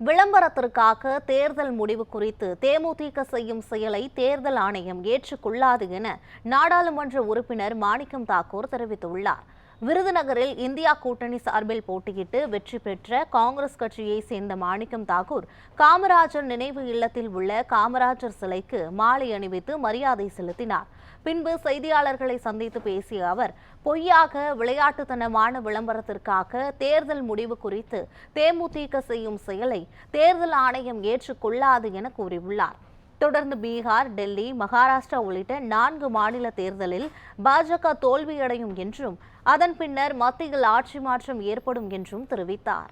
விளம்பரத்திற்காக தேர்தல் முடிவு குறித்து தேமுதிக செய்யும் செயலை தேர்தல் ஆணையம் ஏற்றுக்கொள்ளாது என நாடாளுமன்ற உறுப்பினர் மாணிக்கம் தாக்கூர் தெரிவித்துள்ளார். விருதுநகரில் இந்தியா கூட்டணி சார்பில் போட்டியிட்டு வெற்றி பெற்ற காங்கிரஸ் கட்சியை சேர்ந்த மாணிக்கம் தாக்கூர் காமராஜர் நினைவு இல்லத்தில் உள்ள காமராஜர் சிலைக்கு மாலை அணிவித்து மரியாதை செலுத்தினார். பின்பு செய்தியாளர்களை சந்தித்து பேசிய அவர் பொய்யாக விளையாட்டுத்தனமான விளம்பரத்திற்காக தேர்தல் முடிவு குறித்து தேமுதிக செய்யும் செயலை தேர்தல் ஆணையம் ஏற்றுக்கொள்ளாது என கூறியுள்ளார். தொடர்ந்து பீகார் டெல்லி மகாராஷ்டிரா உள்ளிட்ட நான்கு மாநில தேர்தலில் பாஜக தோல்வியடையும் என்றும் அதன் பின்னர் மத்தியில் ஆட்சி மாற்றம் ஏற்படும் என்றும் தெரிவித்தார்.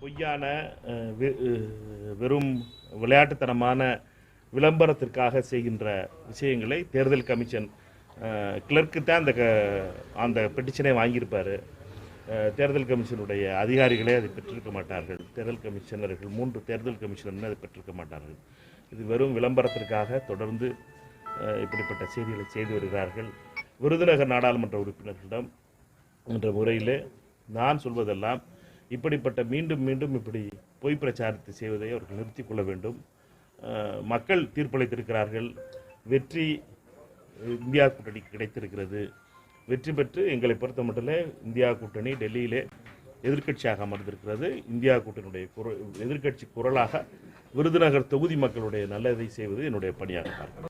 பொய்யான வெ- வெறும் விளையாட்டுத்தனமான விளம்பரத்திற்காக செய்கின்ற விஷயங்களை தேர்தல் கமிஷன் கிளர்க்கு தான் அந்த க- அந்த பெட்டிஷனை வாங்கியிருப்பார். தேர்தல் கமிஷனுடைய அதிகாரிகளே அதை பெற்றிருக்க மாட்டார்கள். தேர்தல் கமிஷனர்கள் மூன்று தேர்தல் கமிஷனர்கள் அதை பெற்றிருக்க மாட்டார்கள். இது வெறும் விளம்பரத்திற்காக தொடர்ந்து இப்படிப்பட்ட செய்திகளை செய்து வருகிறார்கள். விருதுநகர் நாடாளுமன்ற உறுப்பினர்களிடம் என்ற முறையில் நான் சொல்வதெல்லாம் இப்படிப்பட்ட மீண்டும் மீண்டும் இப்படி பொய் பிரச்சாரத்தை செய்வதை அவர்கள் நிறுத்திக் கொள்ள வேண்டும். மக்கள் தீர்ப்பளித்திருக்கிறார்கள். வெற்றி இந்தியா கூட்டணிக்கு கிடைத்திருக்கிறது. வெற்றி பெற்று எங்களை பொறுத்த மட்டும் இந்தியா கூட்டணி டெல்லியிலே எதிர்க்கட்சியாக அமர்ந்திருக்கிறது. இந்தியா கூட்டணியுடைய குரல் எதிர்க்கட்சி குரலாக விருதுநகர் தொகுதி மக்களுடைய நல்லதை செய்வது என்னுடைய பணியாக பார்க்கிறேன்.